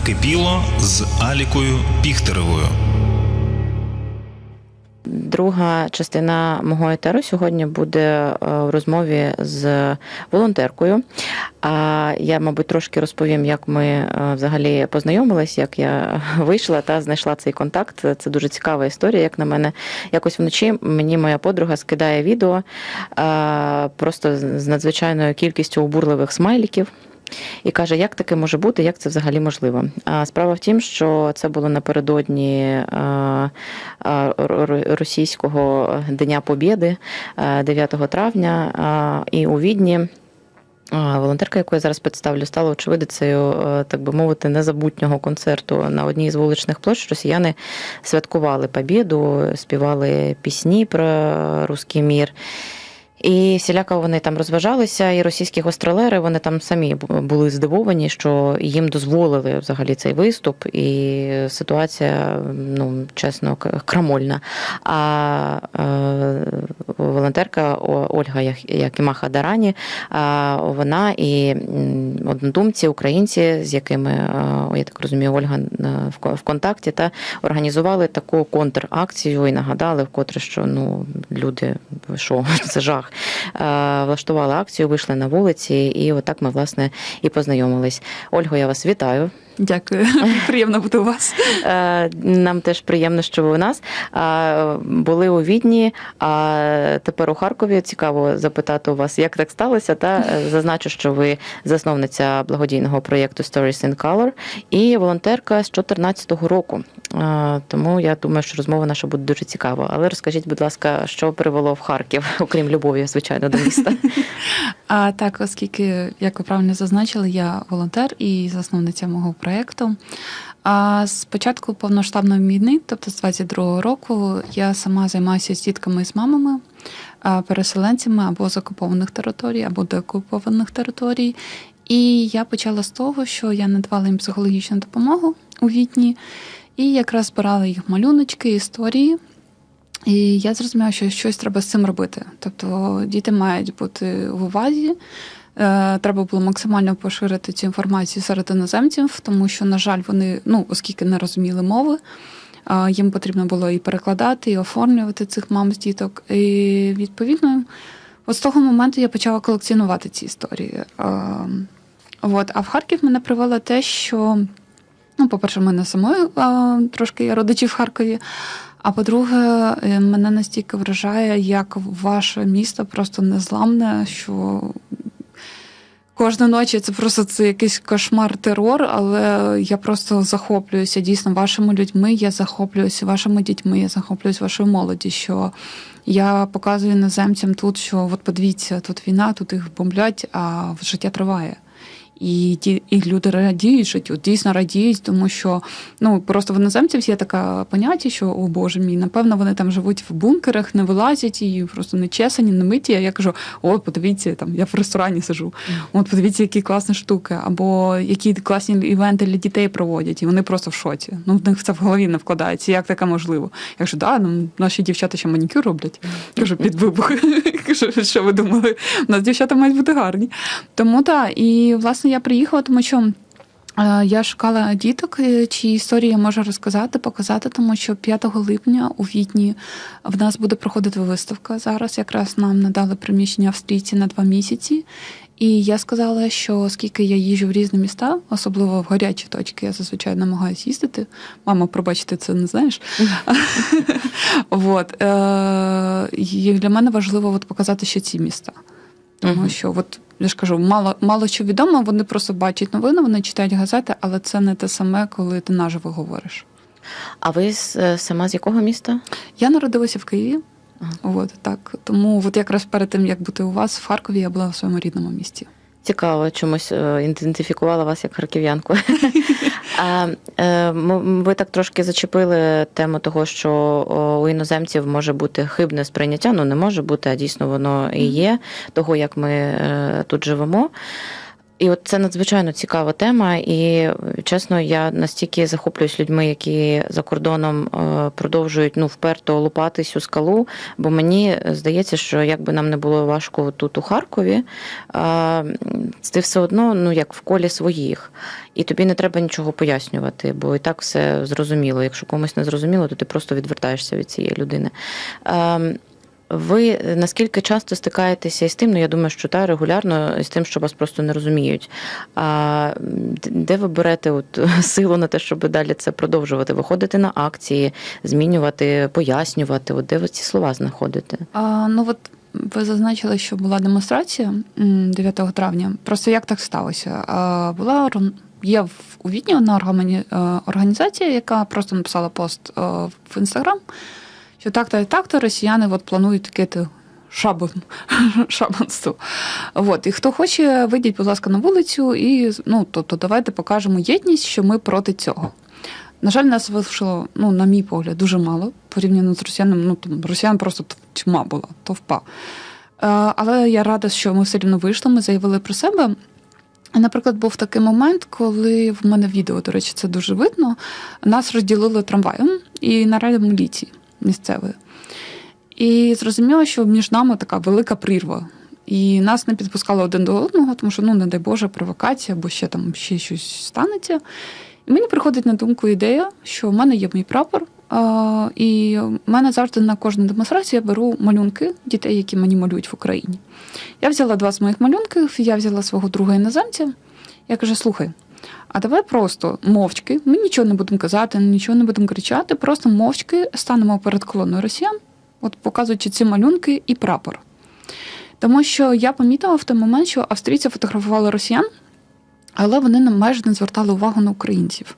Накипіло з Алікою Піхтеревою. Друга частина мого етеру сьогодні буде е, в розмові з волонтеркою. А я, мабуть, трошки розповім, як ми е, взагалі познайомились, як я вийшла та знайшла цей контакт. Це дуже цікава історія. Як на мене, якось вночі мені моя подруга скидає відео е, просто з надзвичайною кількістю обурливих смайліків. І каже, як таке може бути, як це взагалі можливо. А справа в тім, що це було напередодні російського Дня Побєди е, 9 травня, і у Відні. Волонтерка, яку я зараз представлю, стала очевидицею, е, так би мовити, незабутнього концерту на одній з вуличних площ. Росіяни святкували Побєду, співали пісні про руський мір. І всіляко вони там розважалися, і російські гостролери вони там самі були здивовані, що їм дозволили взагалі цей виступ, і ситуація, ну чесно, крамольна. А е, волонтерка Ольга Якимаха Дарані, а, вона і однодумці, українці, з якими е, я так розумію, Ольга е, в контакті, та організували таку контракцію і нагадали вкотре, що ну люди, що це жах. Е, Влаштували акцію, вийшли на вулиці, і отак ми власне і познайомились. Ольго, я вас вітаю. Дякую, приємно бути у вас. Е, Нам теж приємно, що ви у нас були у Відні. А тепер у Харкові цікаво запитати у вас, як так сталося. Та е, зазначу, що ви засновниця благодійного проєкту Stories in Color і волонтерка з 2014 року. Тому я думаю, що розмова наша буде дуже цікава. Але розкажіть, будь ласка, що привело в Харків, окрім любові, звичайно, до міста. А так, оскільки, як ви правильно зазначили, я волонтер і засновниця мого проєкту. А з початку повноштабної війни, тобто з 22-го року, я сама займаюся з дітками і з мамами, переселенцями або з окупованих територій, або деокупованих територій. І я почала з того, що я надавала їм психологічну допомогу у Відні, і якраз збирала їх малюночки, історії. І я зрозуміла, що щось треба з цим робити. Тобто діти мають бути в увазі. Е, Треба було максимально поширити цю інформацію серед іноземців, тому що, на жаль, вони, ну, оскільки не розуміли мови, е, їм потрібно було і перекладати, і оформлювати цих мам з діток. І відповідно, от з того моменту я почала колекціонувати ці історії. Е, От. А в Харків мене привело те, що, ну, по-перше, в мене самої трошки є родичі в Харкові. А по-друге, мене настільки вражає, як ваше місто просто незламне, що кожну ночі це просто це якийсь кошмар, терор, але я просто захоплююся дійсно вашими людьми, я захоплююся вашими дітьми, я захоплююся вашою молоді. Що я показую іноземцям тут, що от подивіться, тут війна, тут їх бомблять, а життя триває. І ті і люди радіють життю, дійсно радіють, тому що ну просто в іноземців є таке поняття, що о Боже мій, напевно, вони там живуть в бункерах, не вилазять і просто не чесані, не миті. А я кажу: о, подивіться, там я в ресторані сижу. От подивіться, які класні штуки, або які класні івенти для дітей проводять, і вони просто в шоці. Ну в них це в голові не вкладається. Як таке можливо? Я кажу, да, ну наші дівчата ще манікюр роблять. Кажу, під вибух. Кажу, що ви думали? У нас дівчата мають бути гарні. Тому так, і власне я приїхала, тому що. е, Я шукала діток, е, чиї історії я можу розказати, показати, тому що 5 липня у Відні в нас буде проходити виставка. Зараз якраз нам надали приміщення австрійці на два місяці. І я сказала, що оскільки я їжджу в різні міста, особливо в гарячі точки, я зазвичай намагаюся їздити. Мама, пробачте, це не знаєш. От, е, для мене важливо показати ще ці міста. Тому що, от я ж кажу, мало, мало що відомо, вони просто бачать новини, вони читають газети, але це не те саме, коли ти наживо говориш. А ви е, сама з якого міста? Я народилася в Києві. Ага. От так. Тому от якраз перед тим, як бути у вас в Харкові, я була в своєму рідному місті. Цікаво, чомусь е, ідентифікувала вас як харків'янку. А, е, ви так трошки зачепили тему того, що у іноземців може бути хибне сприйняття. Ну не може бути, а дійсно воно і є того, як ми е, тут живемо. І от це надзвичайно цікава тема, і чесно, я настільки захоплююсь людьми, які за кордоном е, продовжують ну вперто лупати цю скалу. Бо мені здається, що як би нам не було важко тут у Харкові, ти все одно ну як в колі своїх, і тобі не треба нічого пояснювати, бо і так все зрозуміло. Якщо комусь не зрозуміло, то ти просто відвертаєшся від цієї людини. Ви наскільки часто стикаєтеся із тим, ну я думаю, що та регулярно з тим, що вас просто не розуміють. А де ви берете от силу на те, щоб далі це продовжувати? Виходити на акції, змінювати, пояснювати? От де ви ці слова знаходите? А, ну от ви зазначили, що була демонстрація м, 9 травня. Просто як так сталося? Була є у Відні одна е, організація, яка просто написала пост е, в інстаграм, що так-то і так-то росіяни от планують таке шабан, шабанство. От, і хто хоче, вийдіть, будь ласка, на вулицю, і ну, тобто, давайте покажемо єдність, що ми проти цього. На жаль, нас вийшло, ну, на мій погляд, дуже мало порівняно з росіянами. Ну, там, росіян просто тьма була, товпа. Е, Але я рада, що ми все рівно вийшли, ми заявили про себе. Наприклад, був такий момент, коли в мене відео, до речі, це дуже видно. Нас розділили трамваєм і наради міліції місцевої. І зрозуміло, що між нами така велика прірва. І нас не підпускали один до одного, тому що, ну, не дай Боже, провокація, або ще там ще щось станеться. І мені приходить на думку ідея, що в мене є мій прапор, і в мене завжди на кожній демонстрації я беру малюнки дітей, які мені малюють в Україні. Я взяла два з моїх малюнків, я взяла свого друга іноземця. Я кажу: слухай, а давай просто мовчки, ми нічого не будемо казати, нічого не будемо кричати, просто мовчки станемо перед колоною росіян, от показуючи ці малюнки і прапор. Тому що я помітила в той момент, що австрійці фотографували росіян, але вони майже не звертали увагу на українців.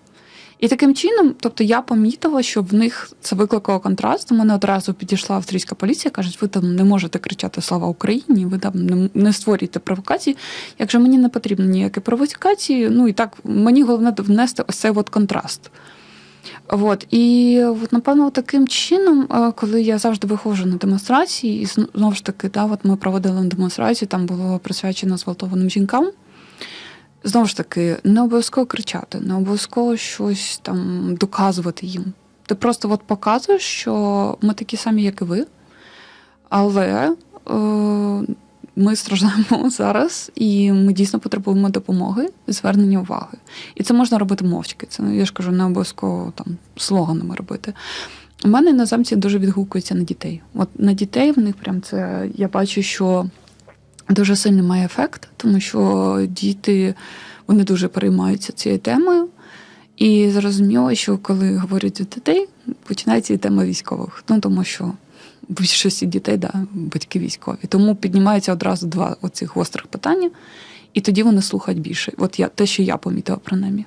І таким чином, тобто я помітила, що в них це викликало контраст. До мене одразу підійшла австрійська поліція, кажуть, ви там не можете кричати Слава Україні, ви там не, не створюєте провокації. Якщо мені не потрібні ніякі провокації, ну і так мені головне внести ось цей от контраст. От і от, напевно, таким чином, е, коли я завжди виходжу на демонстрації, і знову ж таки, да, от ми проводили демонстрацію, там було присвячено зґвалтованим жінкам. Знову ж таки, не обов'язково кричати, не обов'язково щось там доказувати їм. Ти просто от показуєш, що ми такі самі, як і ви, але е, ми страждаємо зараз, і ми дійсно потребуємо допомоги і звернення уваги. І це можна робити мовчки. Це я ж кажу, не обов'язково там слоганами робити. У мене іноземці дуже відгукуються на дітей. От на дітей в них прям це я бачу, що дуже сильно має ефект, тому що діти вони дуже переймаються цією темою. І зрозуміло, що коли говорять до дітей, починається і тема військових. Ну тому що більшості дітей, да, батьки військові. Тому піднімаються одразу два оцих гострих питання, і тоді вони слухають більше. От я те, що я помітила принаймні.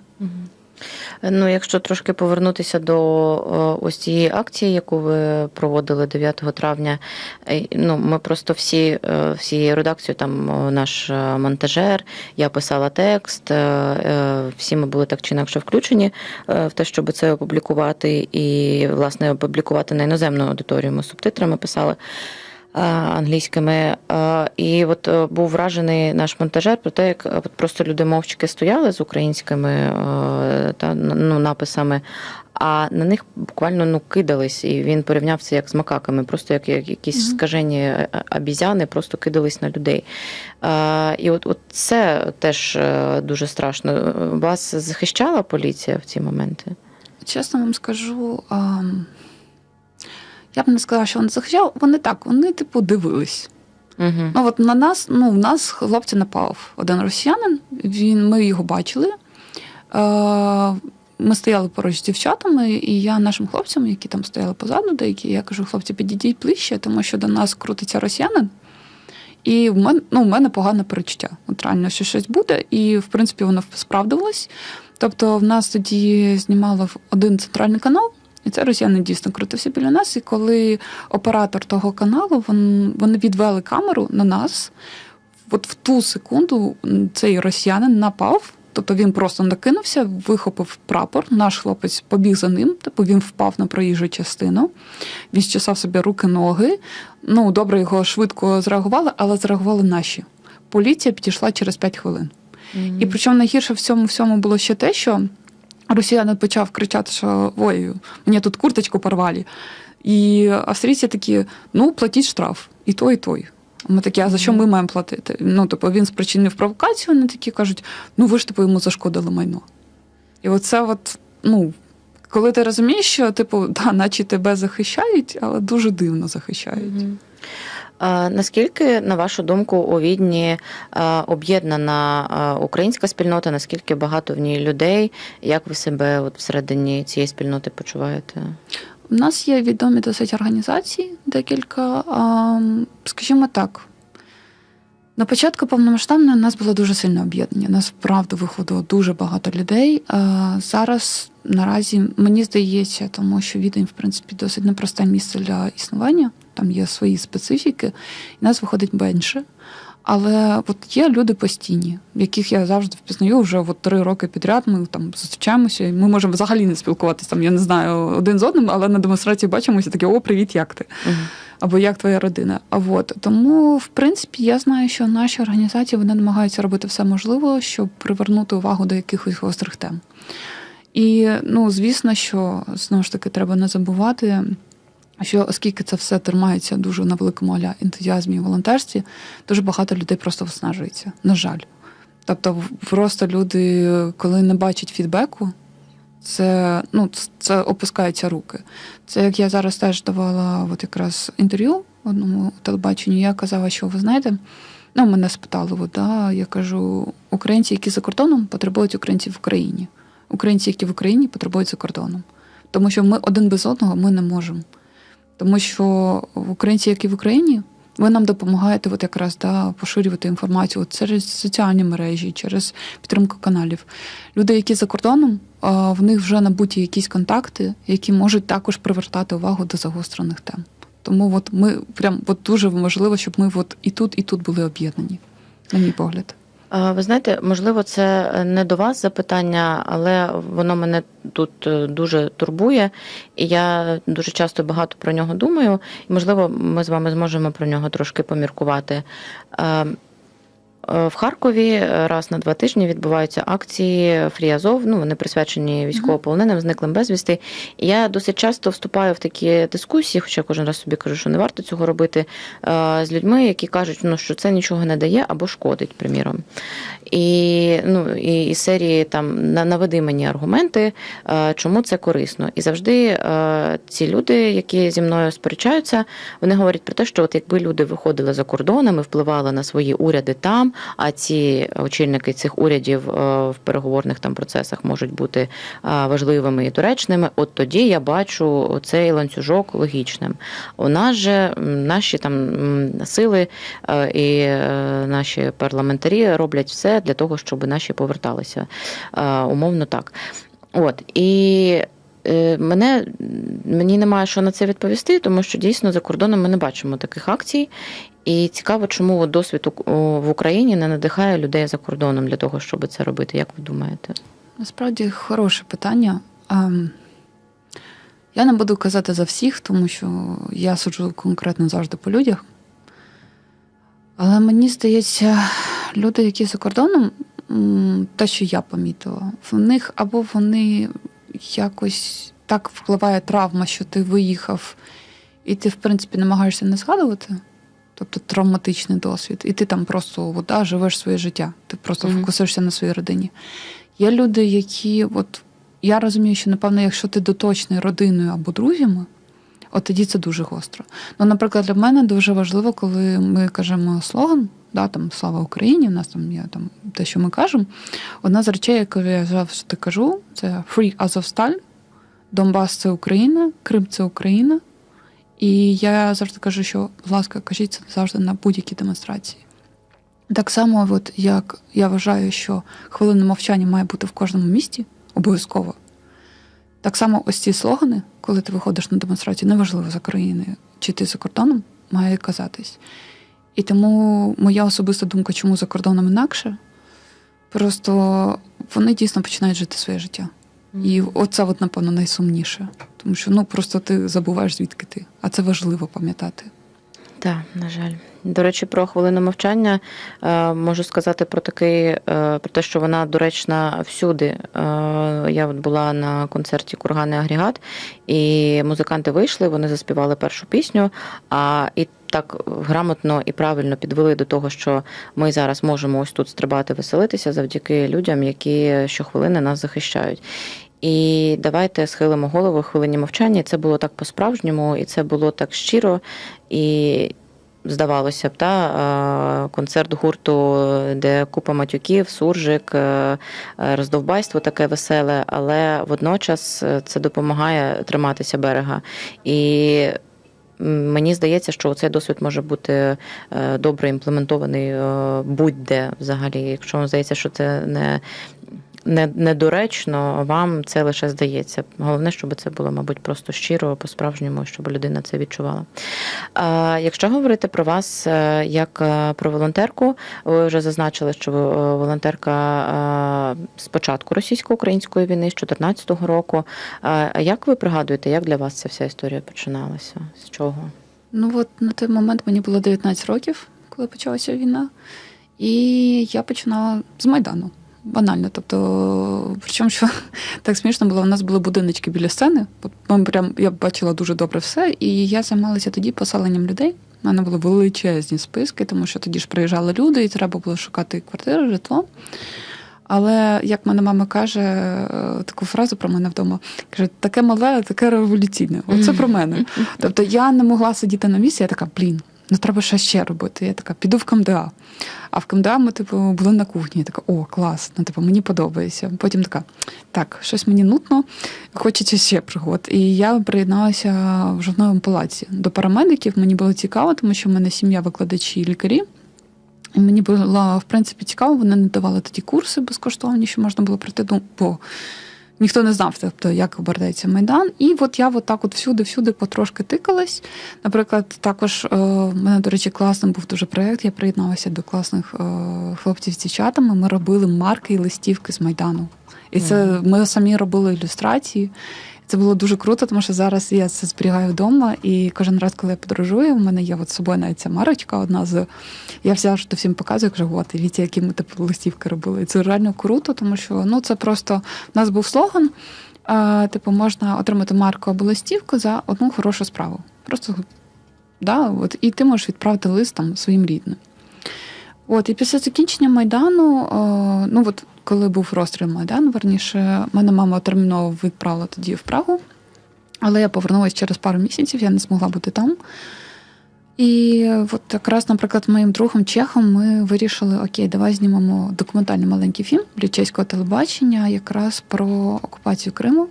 Ну, якщо трошки повернутися до ось цієї акції, яку ви проводили 9 травня, е, ну ми просто всі, е, всією редакцією, там наш е, монтажер, я писала текст, е, е, всі ми були так чи інакше включені е, в те, щоб це опублікувати, і власне опублікувати на іноземну аудиторію. Ми субтитрами писали е, англійськими. Е, І от е, був вражений наш монтажер про те, як е, от просто люди мовчки стояли з українськими е, та ну, написами. А на них буквально ну кидались, і він порівняв це як з макаками, просто як, як якісь Мгм. скажені е, обізяни, просто кидались на людей. А, і от, от це теж е, дуже страшно. Вас захищала поліція в ці моменти? Чесно вам скажу, я б не сказала, що вони захищали. Вони так, вони типу дивились. Угу. Ну от на нас, ну в нас хлопця напав один росіянин. Він, ми його бачили. Е, ми стояли поруч з дівчатами, і я нашим хлопцям, які там стояли позаду, деякі, я кажу, хлопці, підійдіть ближче, тому що до нас крутиться росіянин. І в мене, ну, в мене погане перечуття. От реально, що щось буде, і в принципі воно справдилось. Тобто, в нас тоді знімали один центральний канал, і це росіяни дійсно крутився біля нас. І коли оператор того каналу, він, вони відвели камеру на нас, от в ту секунду цей росіянин напав. Тобто він просто накинувся, вихопив прапор. Наш хлопець побіг за ним, типу він впав на проїжджу частину. Він щесав собі руки, ноги. Ну, добре, його швидко зреагували, але зреагували наші. Поліція підійшла через 5 хвилин. І причому найгірше в цьому всьому було ще те, що росіянин почав кричати, що ой, мені тут курточку порвали. І австрійці такі: ну, платіть штраф, і той, і той. Ми такі, а за що ми маємо платити? Ну, тобто він спричинив провокацію, вони такі кажуть: ну ви ж типу йому зашкодили майно. І оце, от, ну, коли ти розумієш, що, типу, да, наче тебе захищають, але дуже дивно захищають. Мгм. А, Наскільки, на вашу думку, у Відні об'єднана українська спільнота? Наскільки багато в ній людей? Як ви себе от всередині цієї спільноти почуваєте? У нас є відомі досить організації, декілька. Скажімо так, на початку повномасштабної нас було дуже сильне об'єднання. Нас вправду виходило дуже багато людей. Зараз наразі мені здається, тому що Відень, в принципі, досить непросте місце для існування. Там є свої специфіки, і нас виходить менше. Але от є люди постійні, яких я завжди впізнаю вже от три роки підряд. Ми там зустрічаємося, і ми можемо взагалі не спілкуватися там, я не знаю, один з одним, але на демонстрації бачимося таке: о, привіт, як ти? Або як твоя родина? А от тому, в принципі, я знаю, що наші організації вони намагаються робити все можливе, щоб привернути увагу до якихось гострих тем. І ну, звісно, що знову ж таки треба не забувати. Що оскільки це все тримається дуже на великому аля ентузіазмі і волонтерстві, дуже багато людей просто виснажується. На жаль. Тобто, просто люди, коли не бачать фідбеку, це, ну, це опускаються руки. Це як я зараз теж давала от якраз інтерв'ю одному телебаченню, я казала, що ви знаєте, ну, мене спитали, от, да, я кажу, українці, які за кордоном, потребують українців в Україні. Українці, які в Україні, потребують за кордоном. Тому що ми один без одного ми не можемо. Тому що українці, які в Україні, ви нам допомагаєте от якраз да, поширювати інформацію от через соціальні мережі, через підтримку каналів. Люди, які за кордоном, в них вже набуті якісь контакти, які можуть також привертати увагу до загострених тем. Тому от ми прям от дуже важливо, щоб ми от і тут, і тут були об'єднані, на мій погляд. Ви знаєте, можливо, це не до вас запитання, але воно мене тут е, дуже турбує, і я дуже часто багато про нього думаю. І, можливо, ми з вами зможемо про нього трошки поміркувати. Е, е, В Харкові раз на два тижні відбуваються акції Фріазов. Ну вони присвячені військовополоненим, зниклим безвісти. І я досить часто вступаю в такі дискусії, хоча кожен раз собі кажу, що не варто цього робити е, з людьми, які кажуть, ну що це нічого не дає або шкодить, приміром. І ну і, і серії там на- наведи мені аргументи, е, чому це корисно. І завжди е, ці люди, які зі мною сперечаються, вони говорять про те, що от якби люди виходили за кордонами, впливали на свої уряди там, а ці очільники цих урядів е, в переговорних там процесах можуть бути е, важливими і доречними. От тоді я бачу цей ланцюжок логічним. У нас же наші там сили е, і наші парламентарі роблять все для того, щоб наші поверталися. Умовно так. От і. Е, Мене мені немає що на це відповісти, тому що дійсно за кордоном ми не бачимо таких акцій. І цікаво, чому досвід в Україні не надихає людей за кордоном для того, щоб це робити. Як ви думаєте? Насправді хороше питання. Ем, Я не буду казати за всіх, тому що я суджу конкретно завжди по людях. Але мені здається, люди, які за кордоном, те, що я помітила, в них або вони якось так впливає травма, що ти виїхав, і ти, в принципі, намагаєшся не згадувати. Тобто травматичний досвід, і ти там просто от, да, живеш своє життя, ти просто Мгм. фокусуєшся на своїй родині. Є люди, які, от я розумію, що напевно, якщо ти доточний родиною або друзями, от тоді це дуже гостро. Ну, наприклад, для мене дуже важливо, коли ми кажемо слоган, да, там слава Україні, у нас там є там те, що ми кажемо. Одна з речей, яку я завжди кажу, це Free Azovstal, Донбас це Україна, Крим це Україна. І я завжди кажу, що, будь ласка, кажіть це завжди на будь-якій демонстрації. Так само, от як я вважаю, що хвилина мовчання має бути в кожному місті, обов'язково. Так само ось ці слогани, коли ти виходиш на демонстрацію, неважливо за країною чи ти за кордоном, має казатись. І тому моя особиста думка, чому за кордоном інакше, просто вони дійсно починають жити своє життя. І оце, от, напевно, найсумніше. Тому що ну просто ти забуваєш, звідки ти. А це важливо пам'ятати. Так, на жаль. До речі, про хвилину мовчання е, можу сказати про такий, е, про те, що вона доречна всюди. Е, Я от була на концерті Курганний агрегат, і музиканти вийшли, вони заспівали першу пісню. А і так грамотно і правильно підвели до того, що ми зараз можемо ось тут стрибати, веселитися завдяки людям, які щохвилини нас захищають. І давайте схилимо голову хвилині мовчання. І Це було так по-справжньому, і це було так щиро. І здавалося б, та е, концерт гурту, де купа матюків, суржик, е, е, роздовбайство таке веселе, але водночас це допомагає триматися берега. І мені здається, що цей досвід може бути добре імплементований будь-де взагалі. Якщо вам здається, що це не. Не, недоречно, вам це лише здається. Головне, щоб це було, мабуть, просто щиро, по-справжньому, щоб людина це відчувала. Якщо говорити про вас е, як е, про волонтерку, ви вже зазначили, що ви е, волонтерка з початку російсько-української війни, з 2014 року. Як ви пригадуєте, як для вас ця вся історія починалася? З чого? Ну от на той момент мені було 19 років, коли почалася війна. І я починала з Майдану. Банально. Тобто, причому що так смішно було, у нас були будиночки біля сцени. От ми прям я бачила дуже добре все, і я займалася тоді поселенням людей. У мене були величезні списки, тому що тоді ж приїжджали люди, і треба було шукати квартири, житло. Але як мене мама каже е, таку фразу про мене вдома, каже, таке мале, таке революційне. Оце про мене. Тобто я не могла сидіти на місці, я така, блін, ну треба щось ще робити. Я така, піду в КМДА. А в КМДА ми, типу, були на кухні. Я така, о, клас, ну типу, мені подобається. Потім така, так, щось мені нутно, хочеться ще пригод. І я приєдналася в жовтневому палаці до парамедиків. Мені було цікаво, тому що в мене сім'я викладачі і лікарі. І мені було, в принципі, цікаво, вони надавали тоді курси безкоштовні, що можна було прийти, ну, ніхто не знав, тобто, як обертається Майдан. І от я от так от всюди-всюди потрошки тикалась. Наприклад, також е, в мене, до речі, класний був дуже проєкт. Я приєдналася до класних е, хлопців з дівчатами. Ми робили марки і листівки з Майдану. І це ми самі робили ілюстрації. Це було дуже круто, тому що зараз я це зберігаю вдома, і кожен раз, коли я подорожую, у мене є от з собою навіть ця марочка одна з. Я завжди всім показую, кажу, от, дивіться, які ми типу листівки робили. І це реально круто, тому що ну це просто у нас був слоган. Типу, можна отримати марку або листівку за одну хорошу справу. Просто да, от, і ти можеш відправити лист там своїм рідним. От, і після закінчення Майдану, о, ну от коли був розстріл Майдану, верніше, мене мама терміново відправила тоді в Прагу, але я повернулася через пару місяців, я не змогла бути там. І от якраз, наприклад, моїм другом Чехом ми вирішили: окей, давай знімемо документальний маленький фільм для чеського телебачення, якраз про окупацію Криму.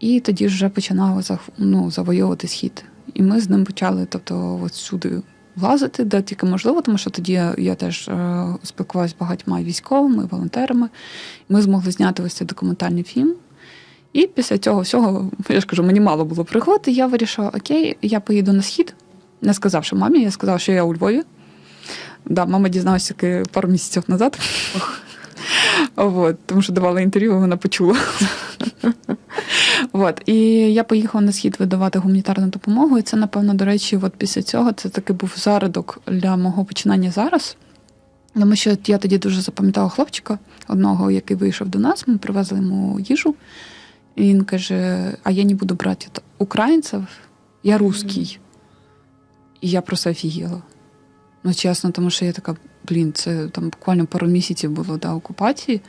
І тоді вже починали зах- ну, завойовувати схід. І ми з ним почали, тобто, от сюди влазити, де тільки можливо, тому що тоді я, я теж е, спілкувалася з багатьма військовими, волонтерами. Ми змогли зняти ось цей документальний фільм. І після цього всього, я ж кажу, мені мало було пригод, і я вирішила, окей, я поїду на схід, не сказавши мамі, я сказала, що я у Львові. Да, мама дізналася таки пару місяців назад. Вот, тому що давала інтерв'ю, вона почула. От, і я поїхала на схід видавати гуманітарну допомогу. І це, напевно, до речі, от після цього це таки був зародок для мого починання зараз. Тому що я тоді дуже запам'ятала хлопчика, одного, який вийшов до нас, ми привезли йому їжу. І він каже: А я не буду брати українців, я русський. І я просто офігіла. Ну, чесно, тому що я така, блін, це там буквально пару місяців було до окупації,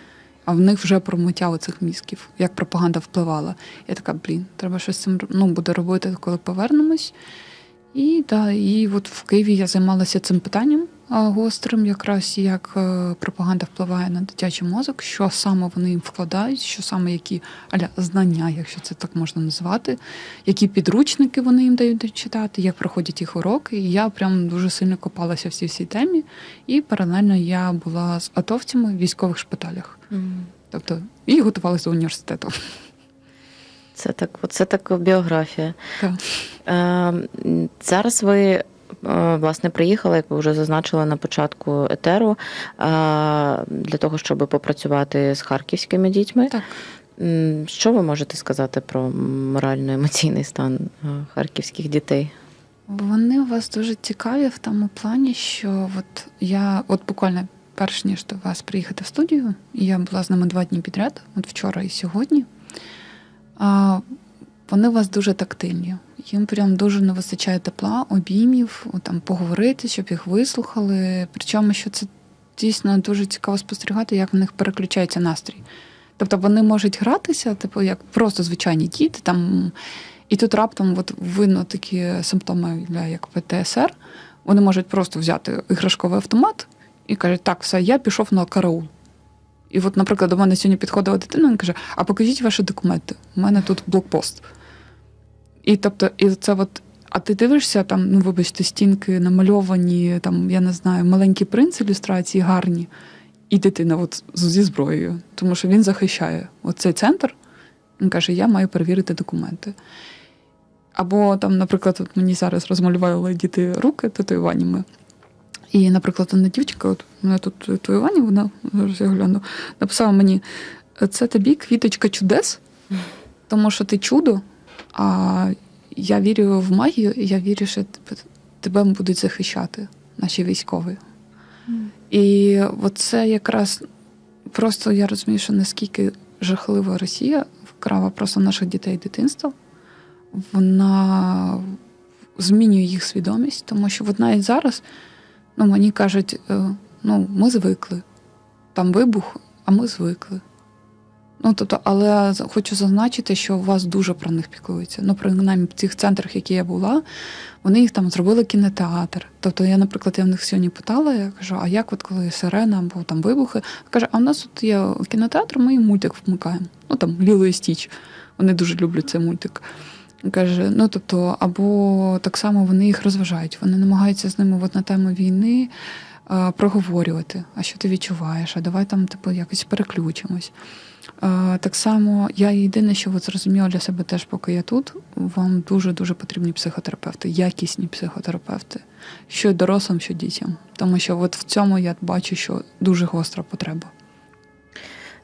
а в них вже промиття оцих мізків, як пропаганда впливала. Я така, блін, треба щось цим ну, буде робити, коли повернемось. І, да, і от в Києві я займалася цим питанням гострим, якраз як е, пропаганда впливає на дитячий мозок, що саме вони їм вкладають, що саме які аля знання, якщо це так можна назвати, які підручники вони їм дають читати, як проходять їх уроки. І я прям дуже сильно копалася в цій всій темі. І паралельно я була з атовцями в військових шпиталях. Тобто і готувалася до університету. Це так, це так біографія. Так. Е, зараз ви. Е, Власне, приїхали, як ви вже зазначили на початку етеру, е, для того, щоб попрацювати з харківськими дітьми. Так. Що ви можете сказати про морально-емоційний стан е, харківських дітей? Вони у вас дуже цікаві в тому плані, що от я, от буквально перш ніж до вас приїхати в студію, я була з ними два дні підряд, от вчора і сьогодні. Вони у вас дуже тактильні. Їм прям дуже не вистачає тепла, обіймів, там поговорити, щоб їх вислухали. Причому, що це дійсно дуже цікаво спостерігати, як в них переключається настрій. Тобто вони можуть гратися, типу, як просто звичайні діти, там, і тут раптом от видно такі симптоми, для як ПТСР. Вони можуть просто взяти іграшковий автомат і кажуть, так, все, я пішов на караул. І от, наприклад, до мене сьогодні підходила дитина і каже: А покажіть ваші документи, у мене тут блокпост. І тобто, і це от. А ти дивишся там, ну вибачте, стінки намальовані, там, я не знаю, маленький принц ілюстрації гарні, і дитина от зі зброєю, тому що він захищає оцей центр. Він каже: Я маю перевірити документи. Або там, наприклад, от мені зараз розмалювали діти руки татуюваннями. І, наприклад, одна дівчинка, от у мене тут татуювання, вона зараз я гляну, написала мені: це тобі квіточка чудес, тому що ти чудо, а я вірю в магію, і я вірю, що тебе- будуть захищати наші військові. І це якраз просто я розумію, що наскільки жахлива Росія вкрала просто наших дітей дитинства, вона змінює їх свідомість, тому що от навіть зараз ну, мені кажуть, е, ну, ми звикли. Там вибух, а ми звикли. Ну, тобто, але хочу зазначити, що вас дуже про них піклуються. Ну, принаймні в цих центрах, які я була, вони їх там зробили кінотеатр. Тобто, я, наприклад, я в них сьогодні питала, я кажу, а як от коли сирена або там вибухи? Каже, а в нас тут є кінотеатр, ми їм мультик вмикаємо. Ну там Ліло і Стіч. Вони дуже люблять цей мультик. Каже, ну тобто, або так само вони їх розважають. Вони намагаються з ними от на тему війни проговорювати. А що ти відчуваєш? А давай там, типу, якось переключимось. Так само я єдине, що от зрозуміла для себе теж, поки я тут, вам дуже-дуже потрібні психотерапевти, якісні психотерапевти, що дорослим, що дітям. Тому що от в цьому я бачу, що дуже гостра потреба.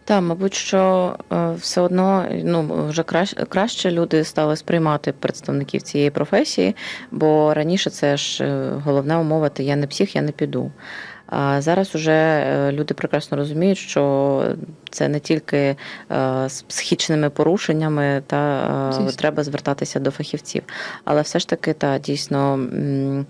Так, мабуть, що е, все одно ну вже краще, краще люди стали сприймати представників цієї професії, бо раніше це ж е, головна умова ти я не псих, я не піду. А зараз уже е, люди прекрасно розуміють, що це не тільки е, з психічними порушеннями, та е, Звісно. треба звертатися до фахівців. Але все ж таки, та дійсно е,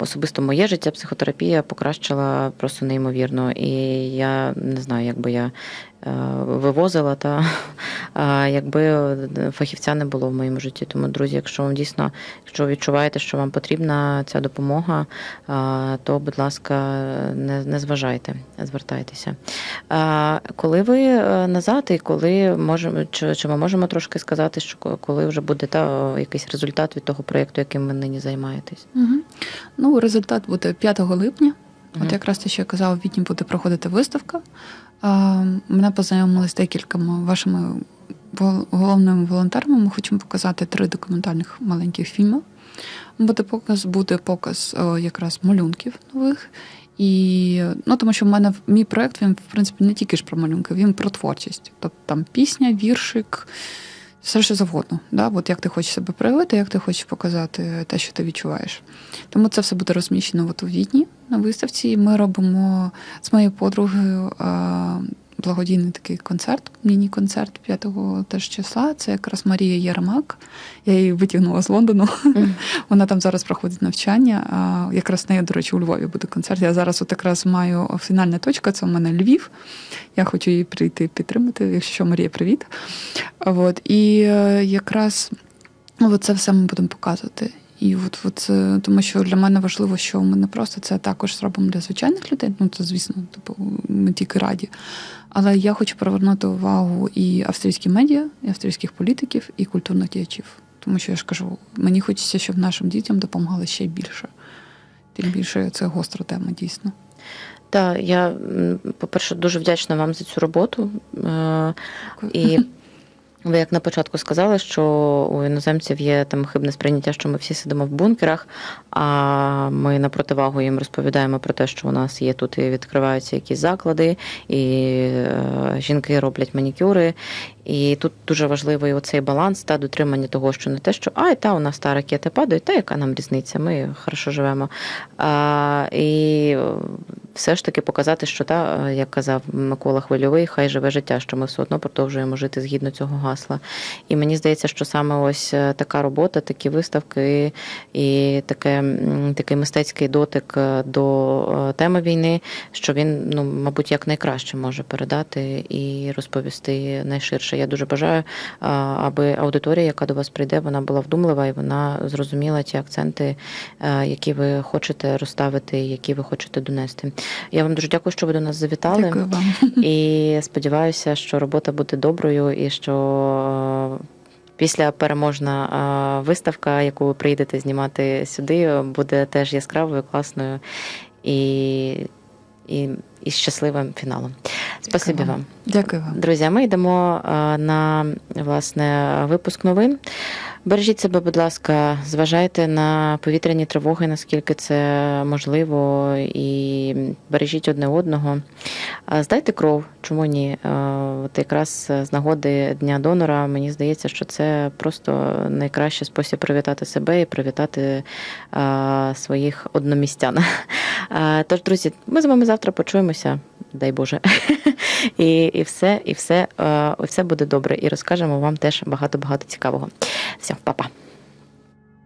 особисто моє життя, психотерапія покращила просто неймовірно. І я не знаю, як би я е, вивозила, та якби е, фахівця не було в моєму житті. Тому, друзі, якщо вам дійсно, якщо відчуваєте, що вам потрібна ця допомога, то, будь ласка, не, не зважайте, звертайтеся. Коли ви е, назад, і коли можемо, чи, чи ми можемо трошки сказати, що коли вже буде та якийсь результат від того проєкту, яким ви нині займаєтесь? Угу. Ну, результат буде 5 липня. От якраз те, що я казала, в Відні буде проходити виставка. Мене познайомили з декількома вашими головними волонтерами. Ми хочемо показати три документальних маленьких фільми. Буде показ, буде показ якраз малюнків нових. І ну, тому що в мене мій проект він, в принципі, не тільки ж про малюнки, він про творчість. Тобто там пісня, віршик, все що завгодно. Да? От як ти хочеш себе проявити, як ти хочеш показати те, що ти відчуваєш. Тому це все буде розміщено от у Відні на виставці. Ми робимо з моєю подругою благодійний такий концерт, міні-концерт 5 теж числа. Це якраз Марія Єрмак. Я її витягнула з Лондону. Вона там зараз проходить навчання. А якраз нею, до речі, у Львові буде концерт. Я зараз от якраз маю фінальна точка. Це у мене Львів. Я хочу її прийти підтримати. Якщо Марія, привіт. От і е, якраз от це все ми будемо показувати. І от, от е, тому, що для мене важливо, що ми не просто це також зробимо для звичайних людей. Ну це звісно, типу, ми тільки раді. Але я хочу привернути увагу і австрійські медіа, і австрійських політиків, і культурних діячів. Тому що я ж кажу, мені хочеться, щоб нашим дітям допомагали ще більше. Тим більше це гостра тема, дійсно. Так, я, по-перше, дуже вдячна вам за цю роботу. Е, Дякую. І ви як на початку сказали, що у іноземців є там хибне сприйняття, що ми всі сидимо в бункерах, а ми на противагу їм розповідаємо про те, що у нас є тут і відкриваються якісь заклади, і е, жінки роблять манікюри. І тут дуже важливий оцей баланс та дотримання того, що не те, що ай, та у нас та ракети падають, та яка нам різниця, ми хорошо живемо. А, і все ж таки показати, що та, як казав Микола Хвильовий, хай живе життя, що ми все одно продовжуємо жити згідно цього гасла. І мені здається, що саме ось е, така робота, такі виставки і таке, такий мистецький дотик е, до е, теми війни, що він, ну, мабуть, як найкраще може передати і розповісти найширше. Я дуже бажаю, аби аудиторія, яка до вас прийде, вона була вдумлива і вона зрозуміла ті акценти, е, які ви хочете розставити, які ви хочете донести. Я вам дуже дякую, що ви до нас завітали. Дякую вам. І сподіваюся, що робота буде доброю і що е, після переможна е, виставка, яку ви приїдете знімати сюди, буде теж яскравою, класною і, і, і щасливим фіналом. Спасибі Дякую вам. Дякую вам. Друзі, ми йдемо е, на власне випуск новин. Бережіть себе, будь ласка, зважайте на повітряні тривоги, наскільки це можливо, і бережіть одне одного. Здайте кров, чому ні? От якраз з нагоди Дня донора мені здається, що це просто найкращий спосіб привітати себе і привітати своїх одномістян. Тож, друзі, ми з вами завтра почуємося, дай Боже. І, і все, і все, і все буде добре. І розкажемо вам теж багато-багато цікавого. Все, па-па.